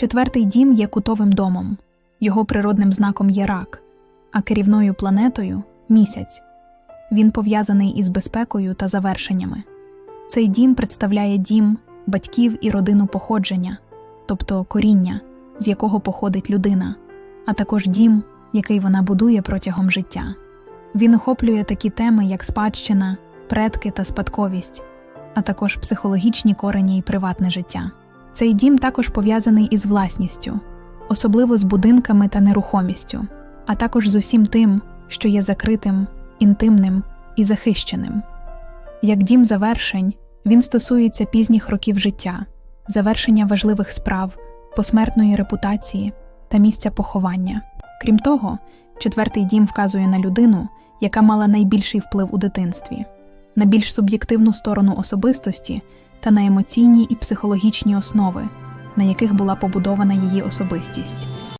Четвертий дім є кутовим домом. Його природним знаком є рак, а керівною планетою місяць. Він пов'язаний із безпекою та завершеннями. Цей дім представляє дім батьків і родину походження, тобто коріння, з якого походить людина, а також дім, який вона будує протягом життя. Він охоплює такі теми, як спадщина, предки та спадковість, а також психологічні корені і приватне життя. Цей дім також пов'язаний із власністю, особливо з будинками та нерухомістю, а також з усім тим, що є закритим, інтимним і захищеним. Як дім завершень, він стосується пізніх років життя, завершення важливих справ, посмертної репутації та місця поховання. Крім того, четвертий дім вказує на людину, яка мала найбільший вплив у дитинстві, на більш суб'єктивну сторону особистості та на емоційні і психологічні основи, на яких була побудована її особистість.